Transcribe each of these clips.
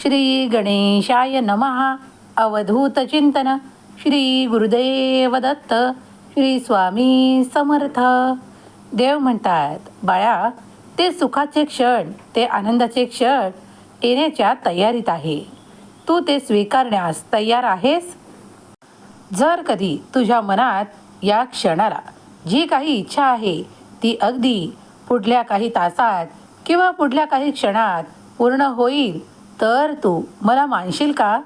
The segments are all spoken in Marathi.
श्री गणेशाय नमः. अवधूत चिंतन. श्री गुरुदेव दत्त. श्री स्वामी समर्थ. देव म्हणतात बाळा ते सुखाचे क्षण ते आनंदाचे क्षण येण्याच्या तयारीत आहे. तू ते स्वीकारण्यास तयार आहेस? जर कधी तुझ्या मनात या क्षणाला जी काही इच्छा आहे ती अगदी पुढल्या काही तासात किंवा पुढल्या काही क्षणात पूर्ण होईल तर तू मला मानशील का?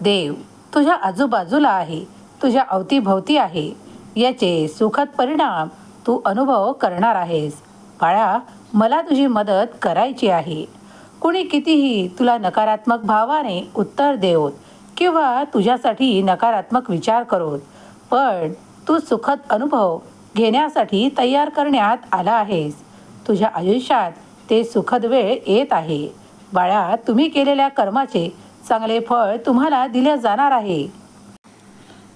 देव तुझ्या आजूबाजूला आहे तुझ्या अवतीभवती आहे. याचे सुखद परिणाम तू अनुभव करणार आहेस. बाळा मला तुझी मदत करायची आहे. कुणी कितीही तुला नकारात्मक भावाने उत्तर देवत किंवा तुझ्यासाठी नकारात्मक विचार करोत पण तू सुखद अनुभव घेण्यासाठी तयार करण्यात आला आहेस. तुझ्या आयुष्यात ते सुखद वेळ येत आहे. बाळा तुम्ही केलेल्या कर्माचे चांगले फळ तुम्हाला दिले जाणार आहे.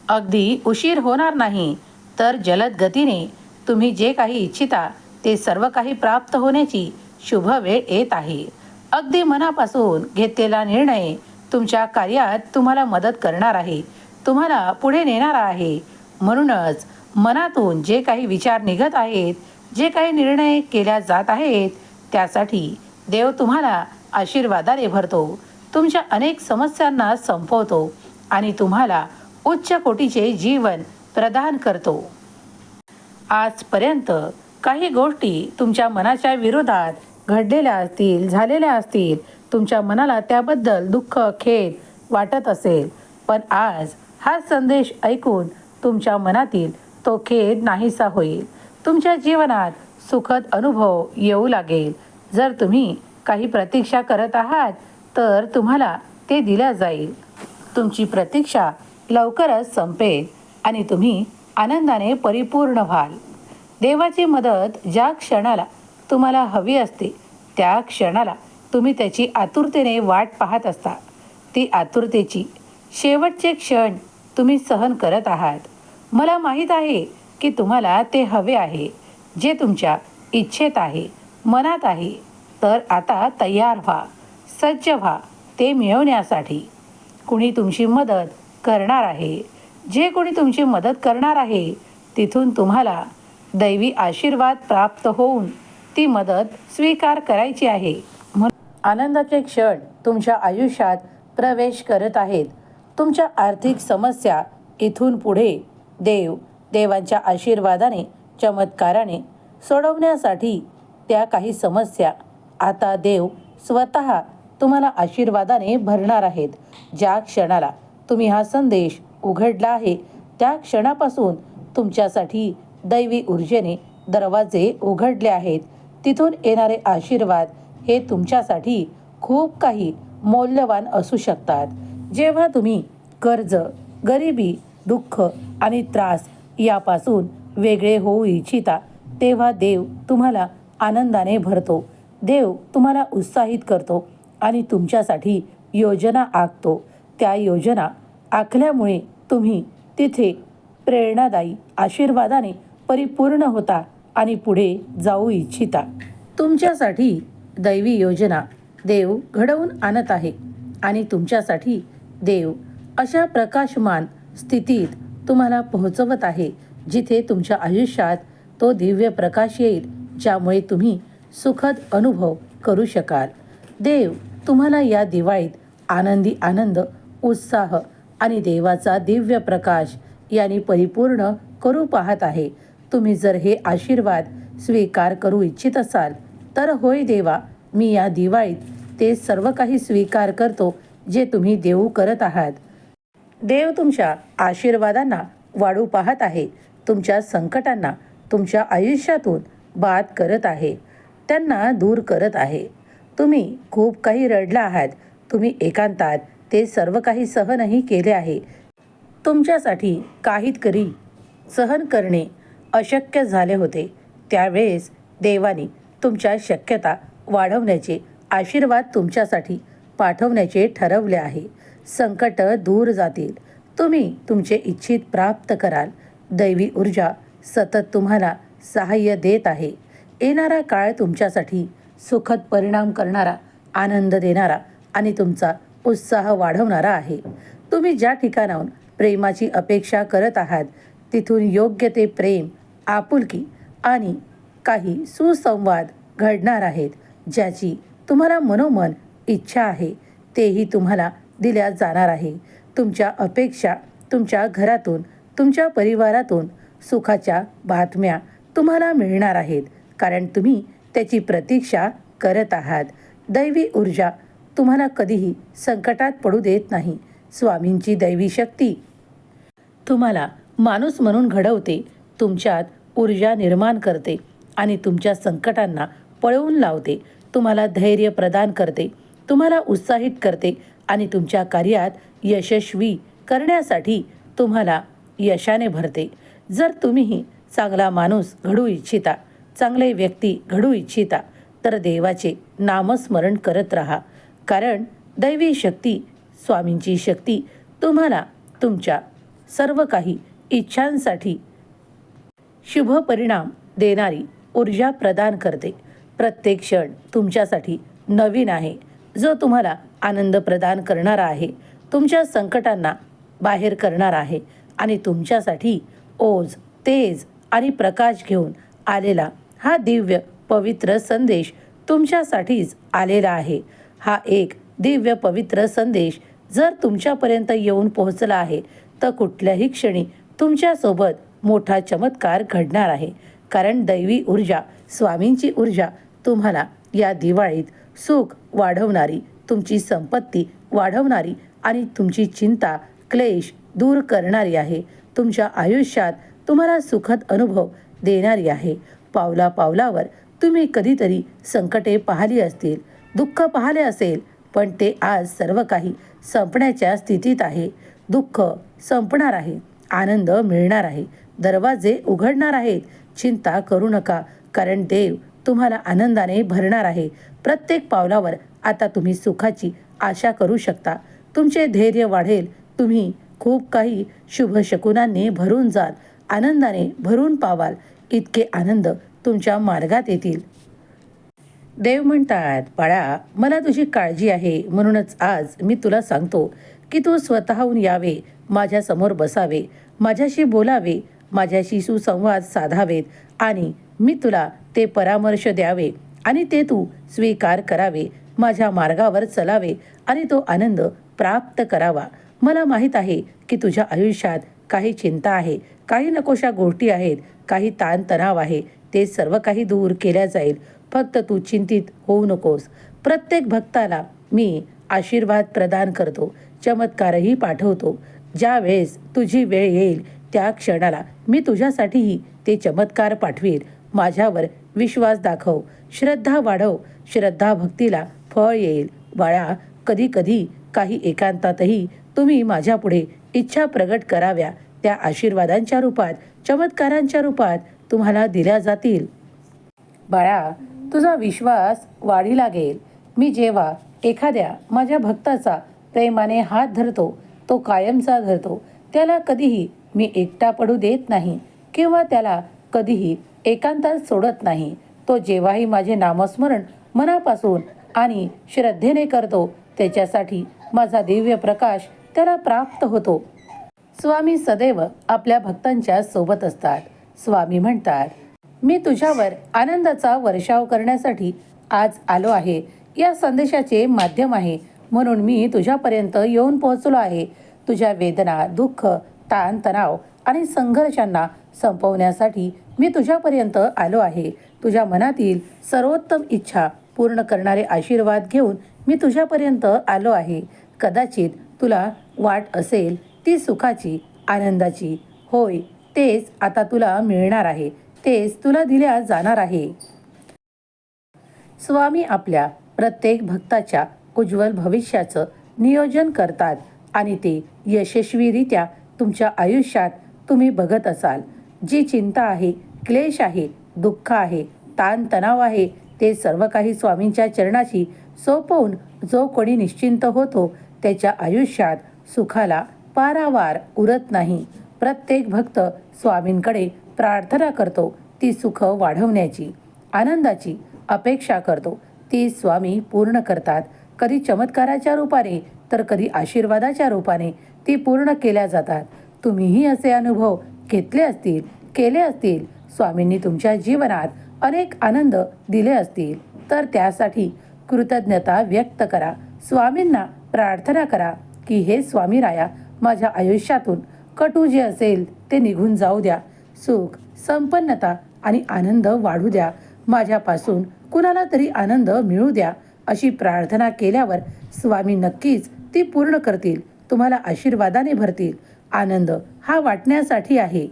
अगदी उशीर होणार नाही तर जलद गतीने तुम्ही जे काही इच्छिता ते सर्व काही प्राप्त होण्याची शुभ वेळ येत आहे. अगदी मनापासून घेतलेला निर्णय तुमच्या कार्यात तुम्हाला मदत करणार आहे तुम्हाला पुढे नेणार आहे. म्हणूनच मनातून जे काही विचार निघत आहेत जे काही निर्णय केल्या जात आहेत त्यासाठी देव तुम्हाला आशीर्वादाने भरतो तुमच्या अनेक समस्यांना संपवतो आणि तुम्हाला उच्च कोटीचे जीवन प्रदान करतो. आजपर्यंत काही गोष्टी तुमच्या मनाच्या विरोधात घडलेल्या असतील झालेल्या असतील तुमच्या मनाला त्याबद्दल दुःख खेद वाटत असेल. पण आज हा संदेश ऐकून तुमच्या मनातील तो खेद नाहीसा होईल. तुमच्या जीवनात सुखद अनुभव येऊ लागेल. जर तुम्ही काही प्रतीक्षा करत आहात तर तुम्हाला ते दिल्या जाईल. तुमची प्रतीक्षा लवकरच संपेल आणि तुम्ही आनंदाने परिपूर्ण व्हाल. देवाची मदत ज्या क्षणाला तुम्हाला हवी असते त्या क्षणाला तुम्ही त्याची आतुरतेने वाट पाहत असता. ती आतुरतेची शेवटचे क्षण तुम्ही सहन करत आहात. मला माहीत आहे की तुम्हाला ते हवे आहे जे तुमच्या इच्छेत आहे मनात आहे. तर आता तयार व्हा सज्ज व्हा ते मिळवण्यासाठी. कुणी तुमची मदत करणार आहे जे कोणी तुमची मदत करणार आहे तिथून तुम्हाला दैवी आशीर्वाद प्राप्त होऊन ती मदत स्वीकार करायची आहे. म्हणून आनंदाचे क्षण तुमच्या आयुष्यात प्रवेश करत आहेत. तुमच्या आर्थिक समस्या इथून पुढे देव देवांच्या आशीर्वादाने चमत्काराने सोडवण्यासाठी त्या काही समस्या आता देव स्वतः तुम्हाला आशीर्वादाने भरणार आहेत. ज्या क्षणाला तुम्ही हा संदेश उघडला आहे त्या क्षणापासून तुमच्यासाठी दैवी ऊर्जेने दरवाजे उघडले आहेत. तिथून येणारे आशीर्वाद हे तुमच्यासाठी खूप काही मौल्यवान असू शकतात. जेव्हा तुम्ही कर्ज गरिबी दुःख आणि त्रास यापासून वेगळे होऊ इच्छिता तेव्हा देव तुम्हाला आनंदाने भरतो. देव तुम्हाला उत्साहित करतो आणि तुमच्यासाठी योजना आखतो. त्या योजना आखल्यामुळे तुम्ही तिथे प्रेरणादायी आशीर्वादाने परिपूर्ण होता आणि पुढे जाऊ इच्छिता. तुमच्यासाठी दैवी योजना देव घडवून आणत आहे आणि तुमच्यासाठी देव अशा प्रकाशमान स्थितीत तुम्हाला पोहोचवत आहे जिथे तुमच्या आयुष्यात तो दिव्य प्रकाश येईल ज्यामुळे तुम्ही सुखद अनुभव करू शकाल. देव तुम्हाला या दिवाळीत आनंदी आनंद उत्साह आणि देवाचा दिव्य प्रकाश यांनी परिपूर्ण करू पाहत आहे. तुम्ही जर हे आशीर्वाद स्वीकार करू इच्छित असाल तर होय देवा मी या दिवाळीत ते सर्व काही स्वीकार करतो जे तुम्ही देऊ करत आहात. देव तुमच्या आशीर्वादांना वाढू पाहत आहे. तुमच्या संकटांना तुमच्या आयुष्यातून बाद करत आहे. त्यांना दूर करत आहे. तुम्ही खूप काही रडला आहात. तुम्ही एकांतात. ते सर्व काही सहनही केले आहे. तुमच्यासाठी काहीतरी सहन करणे अशक्य झाले होते. त्यावेळेस देवाने तुमच्या शक्यता वाढवण्याचे आशीर्वाद तुमच्यासाठी पाठवण्याचे ठरवले आहे. संकट दूर जातील. तुम्ही तुमचे इच्छित प्राप्त कराल. दैवी ऊर्जा सतत तुम्हाला सहाय्य देत आहे. येणारा काळ तुमच्यासाठी सुखद परिणाम करणारा आनंद देणारा आणि तुमचा उत्साह वाढवणारा आहे. तुम्ही ज्या ठिकाणाहून प्रेमाची अपेक्षा करत आहात तिथून योग्य ते प्रेम आपुलकी आणि काही सुसंवाद घडणार आहेत ज्याची तुम्हाला मनोमन इच्छा आहे तेही तुम्हाला दिल्या जाणार आहे. तुमच्या अपेक्षा तुमच्या घरातून तुमच्या परिवारातून सुखाच्या बातम्या तुम्हाला मिळणार आहेत. कारण तुम्ही त्याची प्रतीक्षा करत आहात. दैवी ऊर्जा तुम्हाला कधीही संकटात पडू देत नाही. स्वामींची दैवी शक्ती तुम्हाला माणूस म्हणून घडवते तुमच्यात ऊर्जा निर्माण करते आणि तुमच्या संकटांना पळवून लावते. तुम्हाला धैर्य प्रदान करते तुम्हाला उत्साहित करते आणि तुमच्या कार्यात यशस्वी करण्यासाठी तुम्हाला यशाने भरते. जर तुम्हीही चांगला माणूस घडू इच्छिता चांगले व्यक्ती घडू इच्छिता तर देवाचे नामस्मरण करत राहा. कारण दैवी शक्ती स्वामींची शक्ती तुम्हाला तुमच्या सर्व काही इच्छांसाठी शुभ परिणाम देणारी ऊर्जा प्रदान करते. प्रत्येक क्षण तुमच्यासाठी नवीन आहे. जो तुम्हाला आनंद प्रदान करणारा आहे तुमच्या संकटांना बाहेर करणार आहे आणि तुमच्यासाठी ओज तेज आणि प्रकाश घेऊन आलेला हा दिव्य पवित्र संदेश तुमच्यासाठीच आलेला आहे. हा एक दिव्य पवित्र संदेश जर तुमच्यापर्यंत येऊन पोहोचला आहे तर कुठल्याही क्षणी तुमच्यासोबत मोठा चमत्कार घडणार आहे. कारण दैवी ऊर्जा स्वामींची ऊर्जा तुम्हाला या दिवाळीत सुख वाढवणारी तुमची संपत्ती वाढवणारी आणि तुमची चिंता क्लेश दूर करणारी आहे. तुमच्या आयुष्यात तुम्हाला सुखद अनुभव देणारी आहे. पावला पावलावर तुम्ही कधीतरी संकटे पाहिली असतील दुःख पाहिले असेल पण ते आज सर्व काही संपण्याच्या स्थितीत आहे. दुःख संपणार आहे आनंद मिळणार आहे दरवाजे उघडणार आहेत. चिंता करू नका कारण देव तुम्हाला आनंदाने भरणार आहे. प्रत्येक पावलावर आता तुम्ही सुखाची आशा करू शकता. तुमचे धैर्य वाढेल तुम्ही खूप काही शुभ शकुनांनी भरून जाल आनंदाने भरून पावाल. इतके आनंद तुमच्या मार्गात येतील. देव म्हणतात बाळा मला तुझी काळजी आहे. म्हणूनच आज मी तुला सांगतो की तू स्वतःहून यावे माझ्यासमोर बसावे माझ्याशी बोलावे माझ्याशी सुसंवाद साधावेत आणि मी तुला ते परामर्श द्यावे आणि ते तू स्वीकार करावे माझ्या मार्गावर चलावे आणि तो आनंद प्राप्त करावा. मला माहीत आहे की तुझ्या आयुष्यात काही चिंता आहे काही नकोशा गोष्टी आहेत काही ताणतणाव आहे ते सर्व काही दूर केल्या जाईल. फक्त तू चिंतित होऊ नकोस. प्रत्येक भक्ताला मी आशीर्वाद प्रदान करतो चमत्कारही पाठवतो. ज्या वेळेस तुझी वेळ येईल त्या क्षणाला मी तुझ्यासाठीही ते चमत्कार पाठवील माझ्यावर विश्वास दाखव. श्रद्धा वाढव. श्रद्धा भक्तीला फळ येईल. बाळा कधी कधी काही एकांतातही तुम्ही माझ्यापुढे इच्छा प्रगट कराव्या. त्या आशीर्वादांच्या रूपात चमत्कारांच्या रूपात तुम्हाला दिल्या जातील. बाळा तुझा विश्वास वाढी लागेल. मी जेव्हा एखाद्या माझ्या भक्ताचा प्रेमाने हात धरतो तो कायमचा धरतो त्याला कधीही मी एकटा पडू देत नाही किंवा त्याला कधीही एकांतात सोडत नाही. तो जेव्हाही माझे नामस्मरण मनापासून आणि श्रद्धेने करतो त्याच्यासाठी माझा दिव्य प्रकाश त्याला प्राप्त होतो. स्वामी सदैव आपल्या भक्तांच्या सोबत असतात. स्वामी म्हणतात मी तुझ्यावर आनंदाचा वर्षाव करण्यासाठी आज आलो आहे. या संदेशाचे माध्यम आहे. म्हणून मी तुझ्यापर्यंत येऊन पोहोचलो आहे. तुझ्या वेदना दुःख ताण तणाव आणि संघर्षांना संपवण्यासाठी मी तुझ्यापर्यंत आलो आहे. तुझ्या मनातील सर्वोत्तम इच्छा पूर्ण करणारे आशीर्वाद घेऊन मी तुझ्यापर्यंत आलो आहे. कदाचित तुला वाट असेल ती सुखाची आनंदाची. होय तेच आता तुला मिळणार आहे. तेच तुला दिल्या जाणार आहे. स्वामी आपल्या प्रत्येक भक्ताच्या उज्ज्वल भविष्याचं नियोजन करतात आणि ते यशस्वीरित्या तुमच्या आयुष्यात तुम्ही बघत असाल. जी चिंता आहे क्लेश आहे दुःख आहे ताणतणाव आहे ते सर्व काही स्वामींच्या चरणाशी सोपवून जो कोणी निश्चिंत होतो त्याच्या आयुष्यात सुखाला पारावार उरत नाही. प्रत्येक भक्त स्वामींकडे प्रार्थना करतो ती सुख वाढवण्याची आनंदाची अपेक्षा करतो. ती स्वामी पूर्ण करतात. कधी चमत्काराच्या रूपाने तर कधी आशीर्वादाच्या रूपाने ती पूर्ण केल्या जातात. तुम्हीही असे अनुभव घेतले असतील केले असतील स्वामींनी तुमच्या जीवनात अनेक आनंद दिले असतील तर त्यासाठी कृतज्ञता व्यक्त करा. स्वामींना प्रार्थना करा की हे स्वामी राया माझ्या आयुष्यातून कटू जे असेल ते निघून जाऊ द्या. सुख संपन्नता आणि आनंद वाढू द्या. माझ्यापासून कुणाला तरी आनंद मिळू द्या अशी प्रार्थना केल्यावर स्वामी नक्कीच ती पूर्ण करतील तुम्हाला आशीर्वादाने भरतील. आनंद हा वाटण्यासाठी आहे.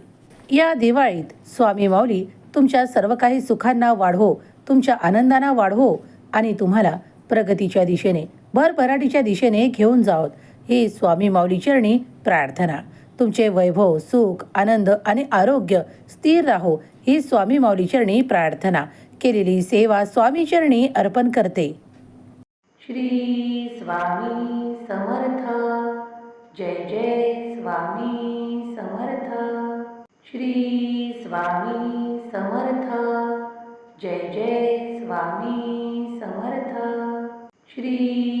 या दिवाळीत स्वामी माऊली तुमच्या सर्व काही सुखांना वाढवो तुमच्या आनंदांना वाढवो आणि तुम्हाला प्रगतीच्या दिशेने भरभराटीच्या दिशेने घेऊन जावत ही स्वामी माऊली चरणी प्रार्थना. तुमचे वैभव सुख आनंद आणि आरोग्य स्थिर राहो ही स्वामी माऊली चरणी प्रार्थना. केलेली सेवा स्वामी चरणी अर्पण करते. श्री स्वामी समर्थ. जय जय स्वामी समर्थ. श्री स्वामी समर्थ. जय जय स्वामी समर्थ. श्री